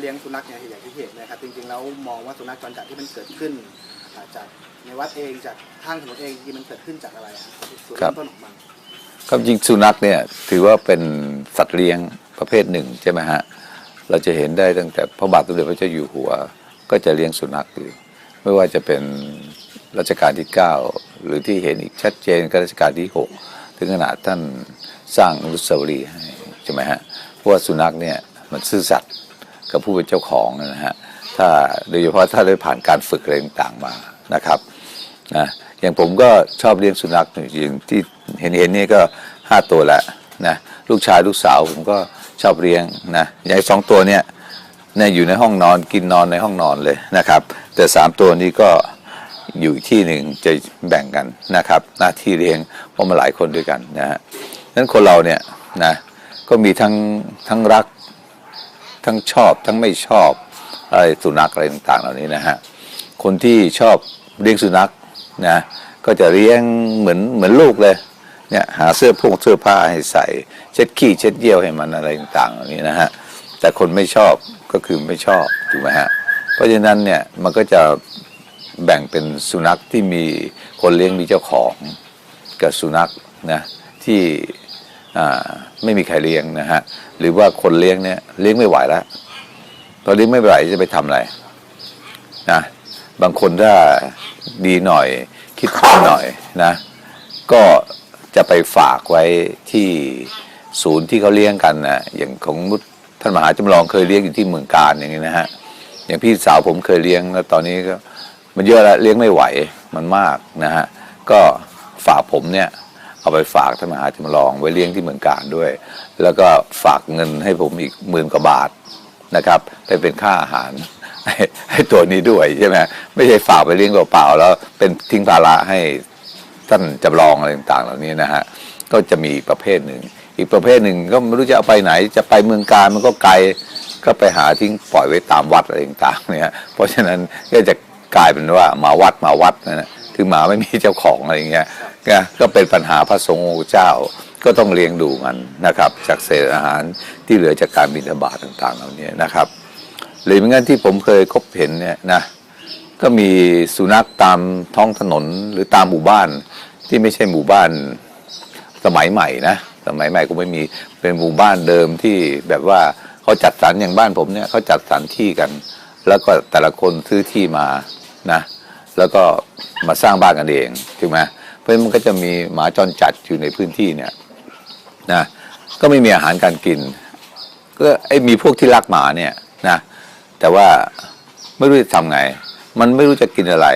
เลี้ยงสุนัขเนี่ยอย่างที่เห็นนะครับจริงๆแล้วมองว่าสุนัขจรจัดที่มันเกิดขึ้นอ่าจากในวัดเองจากข้างถนนเองจริงๆมันเกิดขึ้นจากอะไรอะจุดครัเริ่บมต้นของมันความจริงสุนัขเนี่ยถือว่าเป็นสัตว์เลี้ยงประเภทหนึ่งใช่ไหมฮะเราจะเห็นได้ตั้งแต่พระบาทสมเด็จพระเจ้าอยู่หัว ก็จะเลี้ยงสุนัขอยู่ไม่ว่าจะเป็นรัชกาลที่ 9 หรือที่เห็นอีกชัดเจนก็รัชกาลที่ 6 ถึงขนาดท่านสร้างอนุสาวรีย์ให้ใช่ไหมฮะเพราะว่าสุนัขเนี่ยมันซื่อสัตย์ กับผู้เป็นเจ้าของนะฮะถ้าโดยเฉพาะถ้าได้ผ่านการฝึกอะไรต่างๆมานะครับนะอย่างผมก็ชอบเลี้ยงสุนัขอย่างที่เห็นเห็นนี่ก็ห้าตัวแล้วนะลูกชายลูกสาวผมก็ชอบเลี้ยงนะอย่างสองตัวเนี่ยเนี่ยอยู่ในห้องนอนกินนอนในห้องนอนเลยนะครับ แต่สามตัวนี้ก็อยู่ที่หนึ่งจะแบ่งกันนะครับ หน้าที่เลี้ยงเพราะมาหลายคนด้วยกันนะฮะนั้นคนเราเนี่ยนะก็มีทั้งทั้งรัก ทั้งชอบ ทั้งไม่ชอบอะไรสุนัขอะไรต่างๆ เหล่านี้นะฮะคนที่ชอบเลี้ยงสุนัขนะก็จะเลี้ยงเหมือนเหมือนลูกเลยเนี่ยหาเสื้อพงเสื้อผ้าให้ใส่ เช็ดขี้เช็ดเยี่ยวให้มันอะไรต่างๆเหล่านี้นะฮะแต่คนไม่ชอบก็คือไม่ชอบถูกไหมฮะเพราะฉะนั้นเนี่ยมันก็จะแบ่งเป็นสุนัขที่มีคนเลี้ยงมีเจ้าของกับสุนัขนะที่ ไม่มีใครเลี้ยงนะฮะหรือว่าคนเลี้ยงเนี่ยเลี้ยงไม่ไหวแล้วพอเลี้ยงไม่ไหวจะไปทำอะไรนะบางคนถ้าดีหน่อยคิดถึงหน่อยนะ ก็จะไปฝากไว้ที่ศูนย์ที่เขาเลี้ยงกันนะอย่างของมุท่านมหาจำลองเคยเลี้ยงอยู่ที่เมืองการอย่างนี้นะฮะอย่างพี่สาวผมเคยเลี้ยงแล้วตอนนี้ก็มันเยอะแล้วเลี้ยงไม่ไหวมันมากนะฮะก็ฝากผมเนี่ย เอาไปฝากท่านมหาจำลองไว้เลี้ยงที่เมืองการด้วย แล้วก็ฝากเงินให้ผมอีกหมื่นกว่าบาทนะครับไปเป็นค่าอาหารให้ให้ตัวนี้ด้วยใช่ไหมไม่ใช่ฝากไปเลี้ยงเปล่าๆแล้วเป็นทิ้งภาระให้ท่านจำลองอะไรต่างๆ เหล่านี้นะฮะก็จะมีประเภทหนึ่ง อีกประเภทหนึ่งก็ไม่รู้จะเอาไปไหน จะไปเมืองการมันก็ไกลก็ไปหาทิ้งปล่อยไว้ตามวัดอะไรต่างๆเนี่ยเพราะฉะนั้นก็จะกลายเป็นว่ามาวัดมาวัดนะนะ คือหมาไม่มีเจ้าของอะไรอย่างเงี้ยนะก็เป็นปัญหาพระสงฆ์องค์เจ้าก็ต้องเลี้ยงดูมันนะครับ จากเศษอาหารที่เหลือจากการบิณฑบาตต่างๆเหล่านี้นะครับหรือเหมือนกันที่ผมเคยพบเห็นเนี่ยนะก็มีสุนัขตามท้องถนนหรือตามหมู่บ้านที่ไม่ใช่หมู่บ้านสมัยใหม่นะสมัยใหม่ก็ไม่มีเป็นหมู่บ้านเดิมที่แบบว่าเขาจัดสรรอย่างบ้านผมเนี่ยเขาจัดสรรที่กัน แล้วก็แต่ละคนซื้อที่มานะ แล้วก็มาสร้างบ้านกันเองถูกไหมเพราะมันก็จะมีหมาจรจัดอยู่ในพื้นที่เนี่ยนะก็ไม่มีอาหารการกิน ก็ไอ้มีพวกที่รักหมาเนี่ยนะแต่ว่าไม่รู้จะทำไง มันไม่รู้จะกินอะไร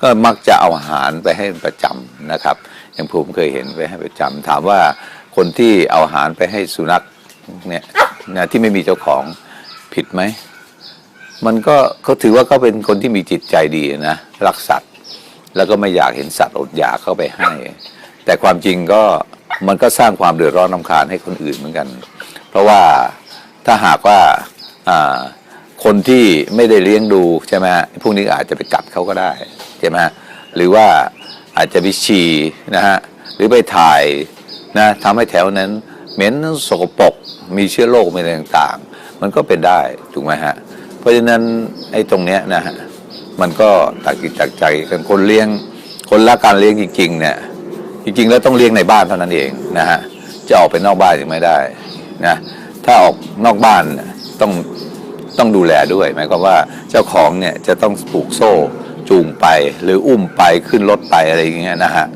ก็มักจะเอาอาหารไปให้ประจำนะครับ อย่างผมเคยเห็นไปให้ประจำถามว่าคนที่เอาอาหารไปให้สุนัขเนี่ยนะที่ไม่มีเจ้าของผิดไหม มันก็เขาถือว่าเขาเป็นคนที่มีจิตใจดีนะรักสัตว์ แล้วก็ไม่อยากเห็นสัตว์อดอยากเข้าไปให้ แต่ความจริงก็มันก็สร้างความเดือดร้อนนำคาญให้คนอื่นเหมือนกัน เพราะว่าถ้าหากว่าคนที่ไม่ได้เลี้ยงดูใช่ไหมฮะพวกนี้อาจจะไปกัดเขาก็ได้ใช่ไหมฮะหรือว่าอาจจะไปฉี่นะฮะหรือไปถ่ายนะทำให้แถวนั้น เหม็นสกปรกมีเชื้อโรคมีอะไรต่างๆ มันก็เป็นได้ถูกไหมฮะ เพราะฉะนั้นไอ้ตรงเนี้ยนะฮะมันก็ตักจิตตักใจกันคนเลี้ยงคนรักการเลี้ยงจริง ๆ เนี่ย จริง ๆ แล้วต้องเลี้ยงในบ้านเท่านั้นเองนะฮะจะออกไปนอกบ้านยังไม่ได้นะถ้าออกนอกบ้านต้องต้องดูแลด้วยหมายความว่าเจ้าของเนี่ยจะต้องผูกโซ่จูงไปหรืออุ้มไปขึ้นรถไปอะไรอย่างเงี้ยนะฮะ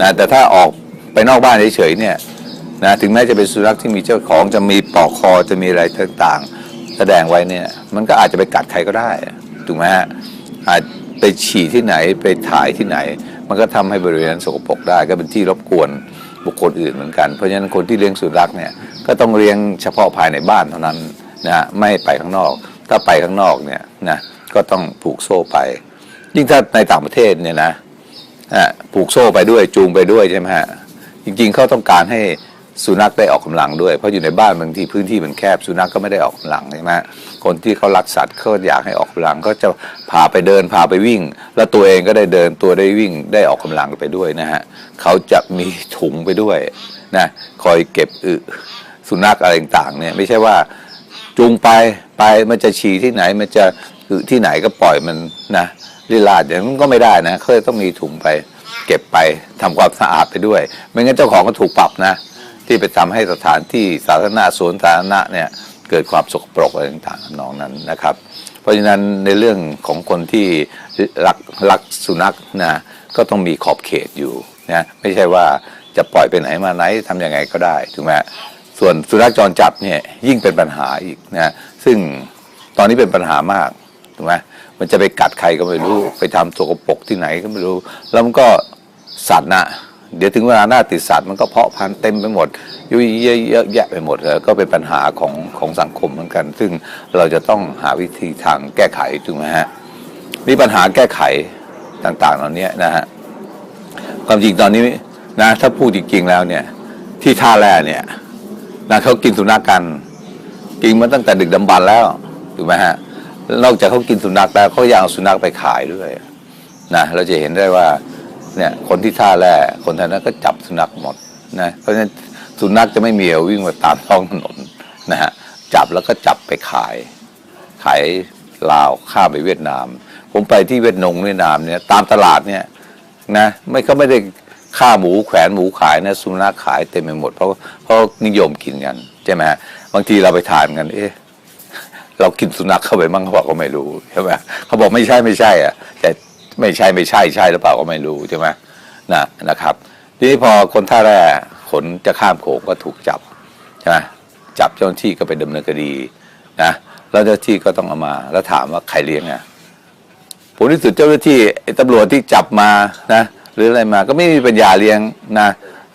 นะแต่ถ้าออกไปนอกบ้านเฉยๆเนี่ยนะถึงแม้จะเป็นสุนัขที่มีเจ้าของจะมีปลอกคอจะมีอะไรต่างๆ แสดงไว้เนี่ยมันก็อาจจะไปกัดใครก็ได้ถูกไหมฮะอาจไปฉี่ที่ไหนไปถ่ายที่ไหน มันก็ทำให้บริเวณสกปรกได้ ก็เป็นที่รบกวนบุคคลอื่นเหมือนกัน เพราะฉะนั้นคนที่เลี้ยงสุนัขเนี่ยก็ต้องเลี้ยงเฉพาะภายในบ้านเท่านั้นนะฮะไม่ไปข้างนอก ถ้าไปข้างนอกเนี่ยนะก็ต้องผูกโซ่ไป ยิ่งถ้าในต่างประเทศเนี่ยนะอะผูกโซ่ไปด้วยจูงไปด้วยใช่ไหมฮะจริงๆเขาต้องการให้ สุนัขได้ออกกำลังด้วย เพราะอยู่ในบ้านบางทีพื้นที่มันแคบสุนัขก็ไม่ได้ออกกำลังใช่ไหมคนที่เขารักสัตว์เขาอยากให้ออกกำลังก็จะพาไปเดินพาไปวิ่ง แล้วตัวเองก็ได้เดินตัวได้วิ่งได้ออกกำลังไปด้วยนะฮะเขาจะมีถุงไปด้วยนะคอยเก็บอึสุนัขอะไรต่างๆเนี่ยไม่ใช่ว่าจูงไปไปมันจะฉี่ที่ไหนมันจะอึที่ไหนก็ปล่อยมันนะลิลาดอย่างนั้นก็ไม่ได้นะเขาจะต้องมีถุงไป เก็บไปทำความสะอาดไปด้วย ไม่งั้นเจ้าของก็ถูกปรับนะ ที่ไปทำให้สถานที่สาธารณะสวนสาธารณะเนี่ยเกิดความสกปรกอะไรต่างๆนองนั้นนะครับ เพราะฉะนั้นในเรื่องของคนที่รักรักสุนัขนะก็ต้องมีขอบเขตอยู่นะไม่ใช่ว่าจะปล่อยไปไหนมาไหนทำยังไงก็ได้ถูกไหมส่วนสุนัขจรจัดเนี่ยยิ่งเป็นปัญหาอีกนะซึ่งตอนนี้เป็นปัญหามากถูกไหมมันจะไปกัดใครก็ไม่รู้ ไปทำสกปรกที่ไหนก็ไม่รู้ แล้วมันก็สัตว์นะ เดี๋ยวถึงเวลาหน้าติดสัตว์มันก็เพาะพันธุ์เต็มไปหมดยุ่ยเยอะแยะไปหมดเลยก็เป็นปัญหาของของสังคมเหมือนกัน ซึ่งเราจะต้องหาวิธีทางแก้ไขถูกไหมฮะมีปัญหาแก้ไขต่างๆเหล่านี้นะฮะความจริงตอนนี้นะถ้าพูดจริงๆแล้วเนี่ย ที่ท่าแร่เนี่ยนะเขากินสุนัขกันกินมาตั้งแต่ดึกดำบรรพ์แล้วถูกไหมฮะนอกจากเขากินสุนัขแล้วเขายังเอาสุนัขไปขายด้วยนะเราจะเห็นได้ว่า เนี่ยคนที่ท่าแร่คนท่านั้นก็จับสุนัขหมดนะเพราะฉะนั้นสุนัขจะไม่มีเอาวิ่งมาตามท้องถนนนะฮะจับแล้วก็จับไปขาย ขายลาวข้ามไปเวียดนาม ผมไปที่เวียดนงเวียดนามเนี่ยตามตลาดเนี่ยนะไม่เขาไม่ได้ฆ่าหมูแขวนหมูขายนะสุนัขขายเต็มไปหมด เพราะเพราะนิยมกินกันใช่ไหมบางทีเราไปทานกันเอ๊ะเรากินสุนัขเข้าไปมั่งเขาบอกก็ไม่รู้ใช่ไหมเขาบอกไม่ใช่ไม่ใช่อะแต่ ไม่ใช่ไม่ใช่ใช่หรือเปล่าก็ไม่รู้ใช่ไหมนะนะครับ ทีนี้พอคนท่าแร่ขนจะข้ามโขงก็ถูกจับใช่ไหมจับเจ้าหน้าที่ก็ไปดำเนินคดีนะแล้วเจ้าหน้าที่ก็ต้องเอามา แล้วถามว่าใครเลี้ยงอะผลที่สุดเจ้าหน้าที่ตำรวจที่จับมานะหรืออะไรมาก็ไม่มีปัญญาเลี้ยงนะ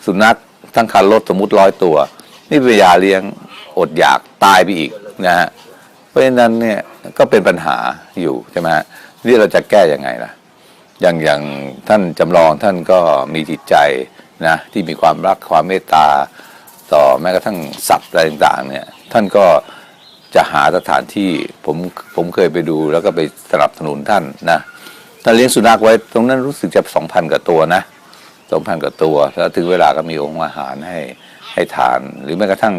สุนัขทั้งคันรถสมมติร้อยตัวไม่ปัญญาเลี้ยงอดอยากตายไปอีกนะฮะเพราะฉะนั้นเนี่ยก็เป็นปัญหาอยู่ใช่ไหมนี่เราจะแก้ยังไงล่ะ อย่างอย่างท่านจำลองท่านก็มีจิตใจนะที่มีความรักความเมตตา ต่อแม้กระทั่งสัตว์อะไรต่างๆเนี่ยท่านก็จะหาสถานที่ผมผมเคยไปดูแล้วก็ไปสนับสนุนท่านนะท่านเลี้ยงสุนัขไว้ตรงนั้นรู้สึกจะสองพันกว่าตัวนะสองพันกว่าตัว แล้วถึงเวลาก็มีองค์อาหารให้ให้ทาน หรือแม้กระทั่ง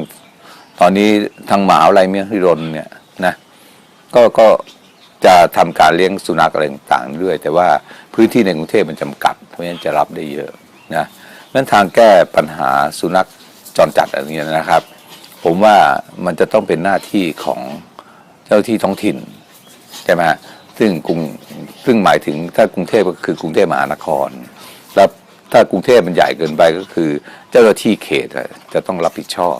ตอนนี้ทางหมหาวิทยาลัยเมียริรนเนี่ยนะก็ก็จะทำการเลี้ยงสุนัขอะไรต่างๆด้วย แต่ว่า พื้นที่ในกรุงเทพมันจำกัด เพราะฉะนั้นจะรับได้เยอะนะนั้นทางแก้ปัญหาสุนัขจรจัดอะไรเงี้ยนะครับ ผมว่ามันจะต้องเป็นหน้าที่ของเจ้าที่ท้องถิ่นใช่ไหมซึ่งกรุงซึ่งหมายถึงถ้ากรุงเทพก็คือกรุงเทพมหานคร แล้วถ้ากรุงเทพมันใหญ่เกินไปก็คือ เจ้าหน้าที่เขตจะต้องรับผิดชอบ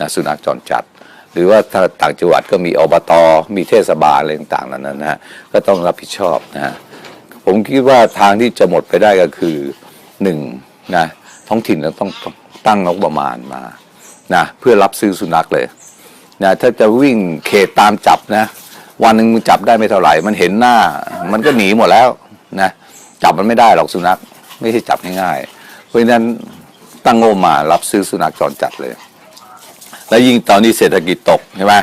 นะสุนัขจรจัด หรือว่าถ้าต่างจังหวัดก็มีอบต มีเทศบาลอะไรต่างๆนั้นนะฮะก็ต้องรับผิดชอบนะฮะ ผมคิดว่าทางที่จะหมดไปได้ก็คือหนึ่งนะท้องถิ่นเราต้องตั้งงบประมาณมานะเพื่อรับซื้อสุนัขเลยนะถ้าจะวิ่งเขตตามจับนะวันหนึ่งมึงจับได้ไม่เท่าไหร่ มันเห็นหน้า มันก็หนีหมดแล้วนะจับมันไม่ได้หรอกสุนัขไม่ใช่จับง่ายๆเพราะฉะนั้นตั้งงบมารับซื้อสุนัขจรจัดเลย แล้วยิ่งตอนนี้เศรษฐกิจตกใช่ไหม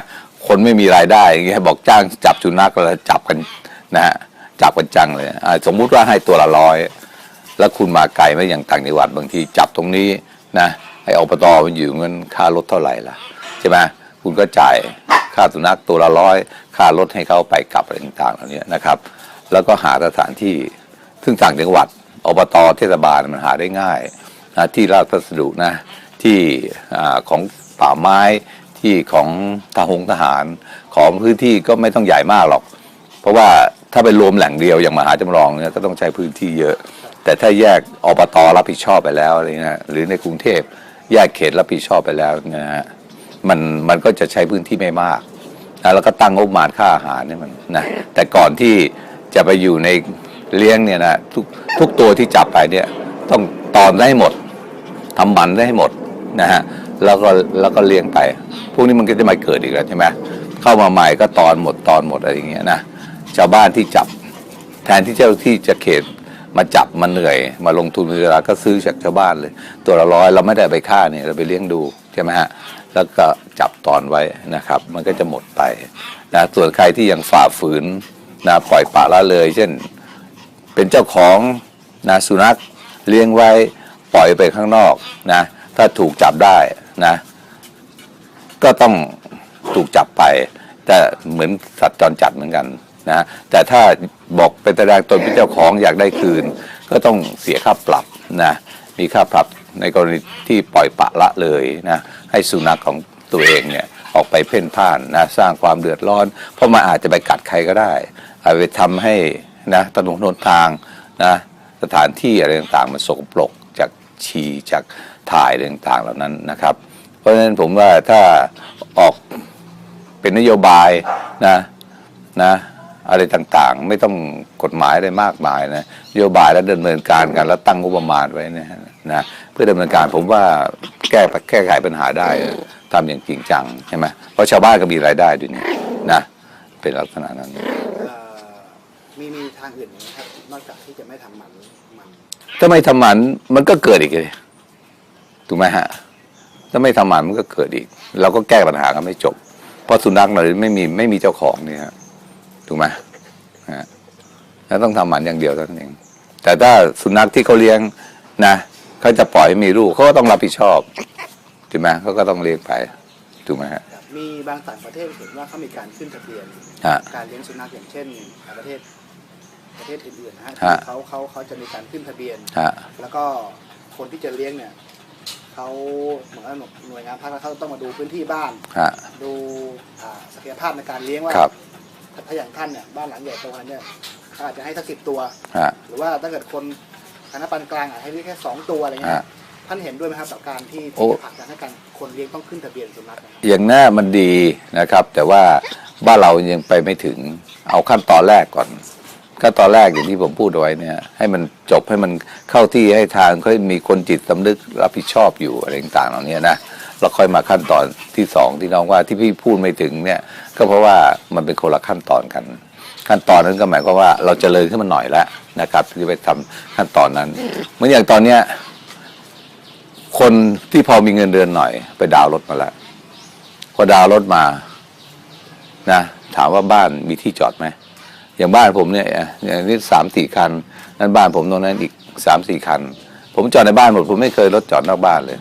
คนไม่มีรายได้อย่างเงี้ยบอกจ้างจับสุนัขแล้วจับกันนะฮะ จับกันจังเลยสมมุติว่าให้ตัวละร้อยแล้วคุณมาไกลไม่อย่างต่างจังหวัดบางทีจับตรงนี้นะไอ้อบตมันอยู่เงินค่ารถเท่าไหร่ล่ะใช่ไหมคุณก็จ่ายค่าสุนัขตัวละร้อยค่ารถให้เขาไปกลับอะไรต่างๆเหล่านี้นะครับ แล้วก็หาสถานที่ซึ่งต่างจังหวัดอบตเทศบาลมันหาได้ง่ายนะที่ราชพัสดุนะที่ของป่าไม้ที่ของทหงทหารของพื้นที่ก็ไม่ต้องใหญ่มากหรอก เพราะว่า ถ้าไปรวมแหล่งเดียวอย่างมหาจำลองเนี่ยก็ต้องใช้พื้นที่เยอะ แต่ถ้าแยกอบตรับผิดชอบไปแล้วอะไรเงี้ยหรือในกรุงเทพแยกเขตรับผิดชอบไปแล้วเนะฮะมันมันก็จะใช้พื้นที่ไม่มากนะแล้วก็ตั้งงบประมาณค่าอาหารเนี่ยมันนะแต่ก่อนที่จะไปอยู่ในเลี้ยงเนี่ยนะทุกทุกตัวที่จับไปเนี่ยต้องตอนได้หมดทำบันได้ให้หมดนะฮะแล้วก็แล้วก็เลี้ยงไป พวกนี้มันก็จะมาเกิดอีกแล้วใช่ไหมเข้ามาใหม่ก็ตอนหมดตอนหมดอะไรอย่างเงี้ยนะ ชาวบ้านที่จับ แทนที่เจ้าที่จะเขตมาจับมาเหนื่อย มาลงทุนเวลาก็ซื้อจากชาวบ้านเลย ตัวละร้อยเราไม่ได้ไปฆ่าเนี่ยเราไปเลี้ยงดูใช่ไหมฮะแล้วก็จับตอนไว้นะครับ มันก็จะหมดไปนะส่วนใครที่ยังฝ่าฝืนนะปล่อยปละละเลย เช่น เป็นเจ้าของนะสุนัขเลี้ยงไว้ปล่อยไปข้างนอกนะถ้าถูกจับได้นะก็ต้องถูกจับไป แต่เหมือนสัตว์จรจัดเหมือนกัน นะแต่ถ้าบอกเป็นแสดงตนเป็นเจ้าของอยากได้คืน ก็ต้องเสียค่าปรับนะมีค่าปรับในกรณีที่ปล่อยปละละเลยนะให้สุนัขของตัวเองเนี่ยออกไปเพ่นพ่านนะสร้างความเดือดร้อน เพราะมันอาจจะไปกัดใครก็ได้อาจไปทำให้นะถนนหนทางนะสถานที่อะไรต่างๆ มันสกปรกจากฉี่จากถ่ายอะไรต่างๆเหล่านั้นนะครับ เพราะฉะนั้นผมว่าถ้าออกเป็นนโยบายนะนะ อะไรต่างๆ ไม่ต้องกฎหมายอะไรมากมายนะนโยบายแล้วดำเนินการกันแล้วตั้งงบประมาณไว้เนยนะเพื่อดำเนินการผมว่าแก้แก้ไขปัญหาได้ทำอย่างจริงจังใช่ไหมเพราะชาวบ้านก็มีรายได้ด้วยนี่นะเป็นลักษณะนั้นเอ่อมีมีทางอื่นไหมครับนอกจากที่จะไม่ทำหมันมันถ้าไม่ทำหมันมันก็เกิดอีกเลยถูกไหมฮะถ้าไม่ทำหมันมันก็เกิดอีก เราก็แก้ปัญหากันไม่จบ เพราะสุนัขเราไม่มีไม่มีเจ้าของเนี่ยฮะ ถูกไหมฮะแล้วต้องทำหมันอย่างเดียวเท่านั้นเอง แต่ถ้าสุนัขที่เขาเลี้ยงนะเขาจะปล่อยให้มีลูกเขาก็ต้องรับผิดชอบถูกไหมเขาก็ต้องเลี้ยงไปถูกไหมฮะครับมีบางต่างประเทศเห็นว่าเขามีการขึ้นทะเบียนฮะการเลี้ยงสุนัขอย่างเช่นประเทศประเทศอื่นๆนะฮะฮะที่เขาเขาเขาจะมีการขึ้นทะเบียนฮะแล้วก็คนที่จะเลี้ยงเนี่ยเขาเหมือนกับหน่วยงานภาครัฐเขาต้องมาดูพื้นที่บ้านฮะดูอ่าศักยภาพในการเลี้ยงว่าครับ ถ้าอย่างท่านเนี่ยบ้านหลังใหญ่โตขนาดเนี่ยเขาอาจจะให้สักสิบตัว ฮะ หรือว่าถ้าเกิดคนคณะปานกลางอาจจะให้เลี้ยงแค่สองตัวอะไรเงี้ยฮะท่านเห็นด้วยไหมครับกับการที่โอ้ ที่จะผลักดันให้การคนเลี้ยงต้องขึ้นทะเบียนสุนัขนะครับอย่างหน้ามันดีนะครับ แต่ว่าบ้านเรายังไปไม่ถึงเอาขั้นตอนแรกก่อนขั้นตอนแรกอย่างที่ผมพูดเอาไว้เนี่ย ให้มันจบให้มันเข้าที่ให้ทางเขามีคนจิตสำนึกรับผิดชอบอยู่อะไรต่างๆเหล่านี้นะ แล้วค่อยมาขั้นตอนที่สองที่น้องว่าที่พี่พูดไม่ถึงเนี่ย ก็เพราะว่ามันเป็นคนละขั้นตอนกัน ขั้นตอนนั้นก็หมายความว่าเราจเจริญขึ้นมาหน่อยแล้วนะครับที่ไปทำขั้นตอนนั้นเหมือนอย่างตอนเนี้ยคนที่พอมีเงินเดือนหน่อย ไปดาวน์รถมาแล้วพอดาวน์รถมานะถามว่าบ้านมีที่จอดไหมอย่างบ้านผมเนี่ยอย่างนี้สามสี่คัน นั้นบ้านผมตรงนั้นอีกสามสี่คัน ผมจอดในบ้านหมดผมไม่เคยรถจอดนอกบ้านเลย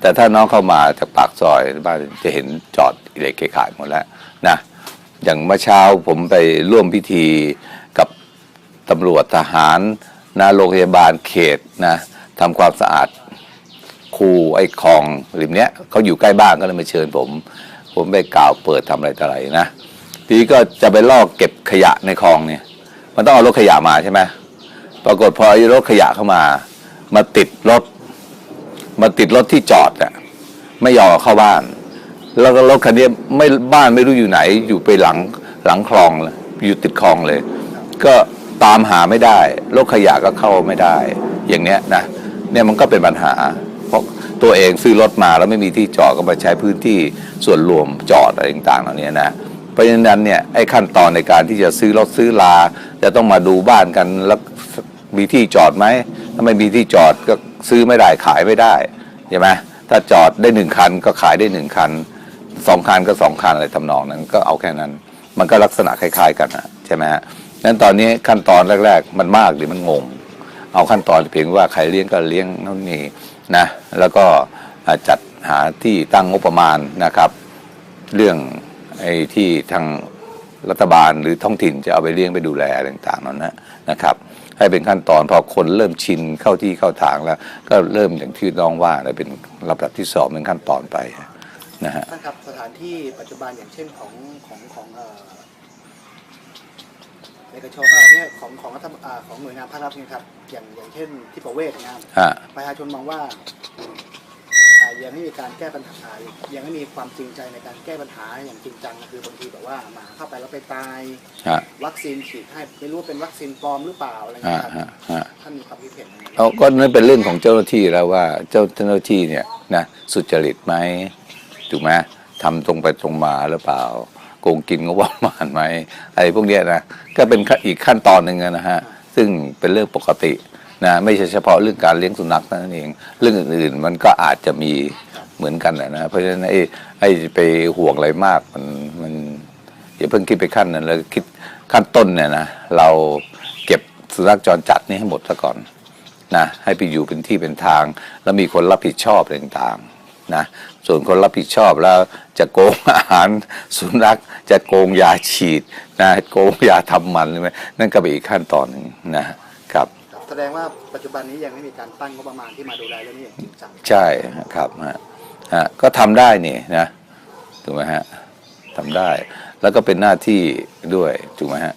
แต่ถ้าน้องเข้ามาจากปากซอยบ้านจะเห็นจอดอิเล็กขายหมดแล้วนะอย่างเมื่อเช้าผมไปร่วมพิธีกับตำรวจทหารนะโรงพยาบาลเขตนะทำความสะอาดคูไอ้คลองริมเนี้ยเขาอยู่ใกล้บ้านก็เลยมาเชิญผม ผมไปกล่าวเปิดทำอะไรต่ออะไรนะทีนี้ก็จะไปลอกเก็บขยะในคลองเนี่ย มันต้องเอารถขยะมาใช่ไหมปรากฏพอไอ้รถขยะเข้ามา มาติดรถ มาติดรถที่จอดอะไม่ยอมเอาเข้าบ้าน แล้วก็รถคันนี้ไม่บ้านไม่รู้อยู่ไหน อยู่ไปหลังหลังคลองเลยอยู่ติดคลองเลย ก็ตามหาไม่ได้รถขยะก็เข้าไม่ได้ อย่างเนี้ยนะเนี่ยมันก็เป็นปัญหา เพราะตัวเองซื้อรถมาแล้วไม่มีที่จอดก็มาใช้พื้นที่ส่วนรวมจอดอะไรต่างๆเหล่านี้นะเพราะฉะนั้นเนี่ยไอ้ขั้นตอนในการที่จะซื้อรถซื้อลาจะต้องมาดูบ้านกันแล้วมีที่จอดไหมถ้าไม่มีที่จอดก็ ซื้อไม่ได้ขายไม่ได้ใช่ไหมถ้าจอดได้หนึ่งคันก็ขายได้หนึ่งคันสองคันก็สองคันอะไรทำนองนั้นก็เอาแค่นั้น มันก็ลักษณะคล้ายๆ กันนะใช่ไหมฮะนั้นตอนนี้ขั้นตอนแรก ๆ มันมากหรือมันงง เอาขั้นตอนเพียงว่าใครเลี้ยงก็เลี้ยงเท่านี้นะแล้วก็จัดหาที่ตั้งงบประมาณนะครับ เรื่องไอ้ที่ทางรัฐบาลหรือท้องถิ่นจะเอาไปเลี้ยงไปดูแลอะไรต่างๆนั้นนะนะครับ ให้เป็นขั้นตอนพอคนเริ่มชินเข้าที่เข้าทางแล้ว ก็เริ่มอย่างที่น้องว่าเลยเป็นลำดับที่สองเป็นขั้นตอนไปนะฮะท่านครับสถานที่ปัจจุบันอย่างเช่นของของของเอ่อเอกชนเอ่อเนี่ยของของรัฐอ่าของหน่วยงานภาครัฐเนี่ยครับอย่างอย่างเช่นที่ประเวศนะครับฮะประชาชนมองว่าอ่า ยังไม่มีการแก้ปัญหา ยังไม่มีความจริงใจในการแก้ปัญหาอย่างจริงจังคือบางทีแบบว่าหมาเข้าไปแล้วไปตายฮะวัคซีนฉีดให้ไม่รู้ว่าเป็นวัคซีนปลอมหรือเปล่าอะไรฮะเงี้ยครับฮะฮะท่านมีความคิดเห็นยังไงเอาก็นั่นเป็นเรื่องของเจ้าหน้าที่แล้วว่าเจ้าเจ้าหน้าที่เนี่ยนะสุจริตไหมถูกไหมทำตรงไปตรงมาหรือเปล่าโกงกินงบประมาณไหมอะไรพวกเนี้ยนะก็เป็นขั้นอีกขั้นตอนหนึ่งนะฮะซึ่งเป็นเรื่องปกติ นะไม่ใช่เฉพาะเรื่องการเลี้ยงสุนัขนั่นเอง เรื่องอื่นๆมันก็อาจจะมีเหมือนกันแหละนะเพราะฉะนั้นไอ้ไอ้ไปห่วงอะไรมากมันมันอย่าเพิ่งคิดไปขั้นนั้นแล้วคิดขั้นต้นเนี่ยนะเราเก็บสุนัขจรจัดนี่ให้หมดซะก่อนนะให้ไปอยู่เป็นที่เป็นทาง แล้วมีคนรับผิดชอบต่างๆนะส่วนคนรับผิดชอบแล้วจะโกงอาหารสุนัขจะโกงยาฉีดนะโกงยาทำมันใช่ไหมนั่นก็เป็นอีกขั้นตอนหนึ่งนะ แสดงว่าปัจจุบันนี้ยังไม่มีการตั้งงบประมาณที่มาดูแลเรื่องนี้อย่างจริงจังใช่ครับฮะฮะก็ทำได้นี่นะถูกไหมฮะทำได้ แล้วก็เป็นหน้าที่ด้วยถูกไหมฮะ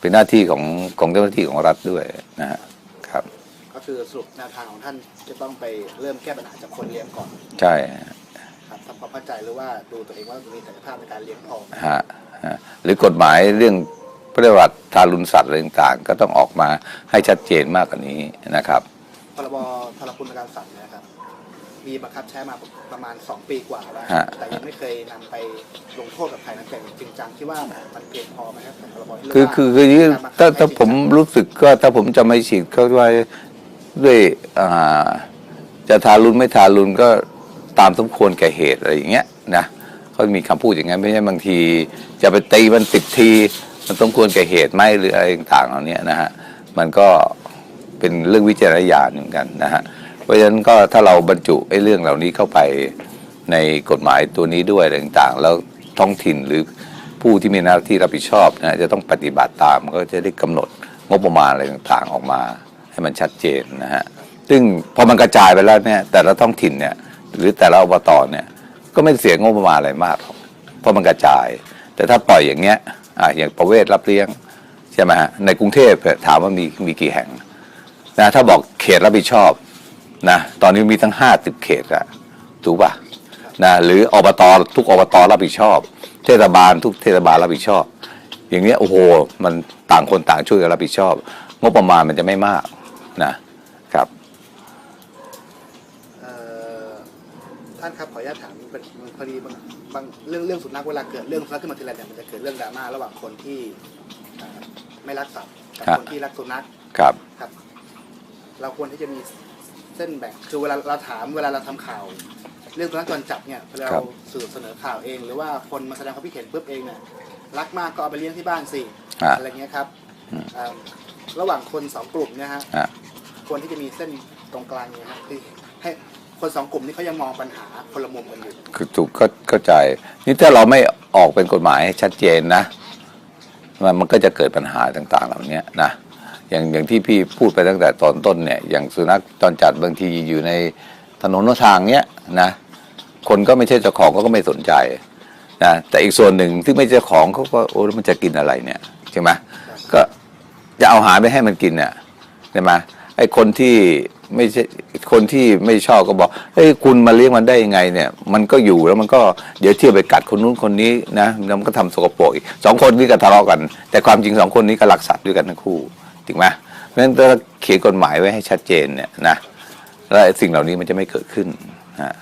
เป็นหน้าที่ของของเจ้าหน้าที่ของรัฐด้วยนะฮะครับ ก็คือสรุปแนวทางของท่านจะต้องไปเริ่มแก้ปัญหาจากคนเลี้ยงก่อน ใช่ครับทำความเข้าใจหรือว่าดูตัวเองว่ามีศักยภาพในการเลี้ยงพอไหมฮะฮะหรือกฎหมายเรื่อง พระวัติทารุณสัตว์อะไรต่างๆ ก็ต้องออกมาให้ชัดเจนมากกว่านี้นะครับ พรบทารุณการสัตว์เนยนะครับ มีบังคับใช้มาประมาณ 2 ปีกว่าแล้ว ฮะ แต่ยังไม่เคยนำไปลงโทษกับใครนะแต่จริงจังคิดว่ามันเพียงพอไหมครับกับพรบที่คือคือคือคือถ้าถ้าผมรู้สึกก็ถ้าผมจะไม่ฉีดก็ว่าด้วยอ่าจะทารุณไม่ทารุณก็ตามสมควรแก่เหตุอะไรอย่างเงี้ยนะเขามีคำพูดอย่างงั้นไม่ใช่บางที จะไปตีมันสิบที มันสมควรแก่เหตุไหมหรืออะไรต่างๆเหล่านี้นะฮะมันก็เป็นเรื่องวิจารณญาณเหมือนกันนะฮะเพราะฉะนั้นก็ถ้าเราบรรจุไอ้เรื่องเหล่านี้เข้าไปในกฎหมายตัวนี้ด้วยอะไรต่างๆ แล้วท้องถิ่นหรือผู้ที่มีหน้าที่รับผิดชอบนะจะต้องปฏิบัติตามก็จะได้กำหนดงบประมาณอะไรต่างๆออกมา ให้มันชัดเจนนะฮะซึ่งพอมันกระจายไปแล้วเนี่ยแต่ละท้องถิ่นเนี่ยหรือแต่ละอบตเนี่ยก็ไม่เสียงบประมาณอะไรมากหรอกเพราะมันกระจาย แต่ถ้าปล่อยอย่างเงี้ย อะอย่างประเวศรับเลี้ยงใช่ไหมฮะในกรุงเทพถามว่ามีมีกี่แห่งนะถ้าบอกเขตรับผิดชอบนะตอนนี้มีทั้งห้าสิบเขตอะถูกป่ะนะหรืออบตทุกอบตรับผิดชอบ เทศบาลทุกเทศบาลรับผิดชอบ อย่างเงี้ยโอ้โหมันต่างคนต่างช่วยกันรับผิดชอบ งบประมาณมันจะไม่มากนะครับท่านครับขออนุญาตถามพอดีบาง บางเรื่องเรื่องสุนัขเวลาเกิดเรื่องสุนัขขึ้นมาทีไรเนี่ยมันจะเกิดเรื่องดราม่าระหว่างคนที่เอ่อไม่รักสัตว์กับครับคนที่รักสุนัขครับครับ เราควรที่จะมีเส้นแบ่งคือเวลาเราถามเวลาเราทำข่าว เรื่องสุนัขจรจัดเนี่ยเวลาครัเราบสื่อเสนอข่าวเอง หรือว่าคนมาแสดงความคิดเห็นปุ๊บเองเนี่ยรักมากก็เอาไปเลี้ยงที่บ้านสิอะอะไรเงี้ยครับอืมเอิ่มระหว่างคนสองกลุ่มเนี่ยฮะอะควรที่จะมีเส้นตรงกลางเนี่ยครับคือให้ คนสองกลุ่มนี้เขายังมองปัญหาคนละมุมกันอยู่คือถูกก็เข้าใจ นี่ถ้าเราไม่ออกเป็นกฎหมายให้ชัดเจนนะ มันมันก็จะเกิดปัญหาต่างๆ เหล่านี้นะอย่างอย่างที่พี่พูดไปตั้งแต่ตอนต้นเนี่ย อย่างสุนัขจรจัดบางทีอยู่ในถนนหนทางเนี้ยนะคนก็ไม่ใช่เจ้าของก็ไม่สนใจนะแต่อีกส่วนหนึ่งที่ไม่ใช่เจ้าของเขาก็โอ้มันจะกินอะไรเนี่ยใช่ไหมก็จะเอาหาไปให้มันกินเนี่ยใช่ไหม ไอ้คนที่ไม่ใช่คนที่ไม่ชอบก็บอกเฮ้ยคุณมาเลี้ยงมันได้ยังไงเนี่ย มันก็อยู่แล้วมันก็เดี๋ยวเที่ยวไปกัดคนนู้นคนนี้นะแล้วมันก็ทำสกปรกอีกสองคนนี้ก็ทะเลาะกัน แต่ความจริงสองคนนี้ก็รักสัตว์ด้วยกันทั้งคู่ถูกไหมเพราะฉะนั้นถ้าเขียนกฎหมายไว้ให้ชัดเจนเนี่ยนะแล้วไอ้สิ่งเหล่านี้มันจะไม่เกิดขึ้นนะ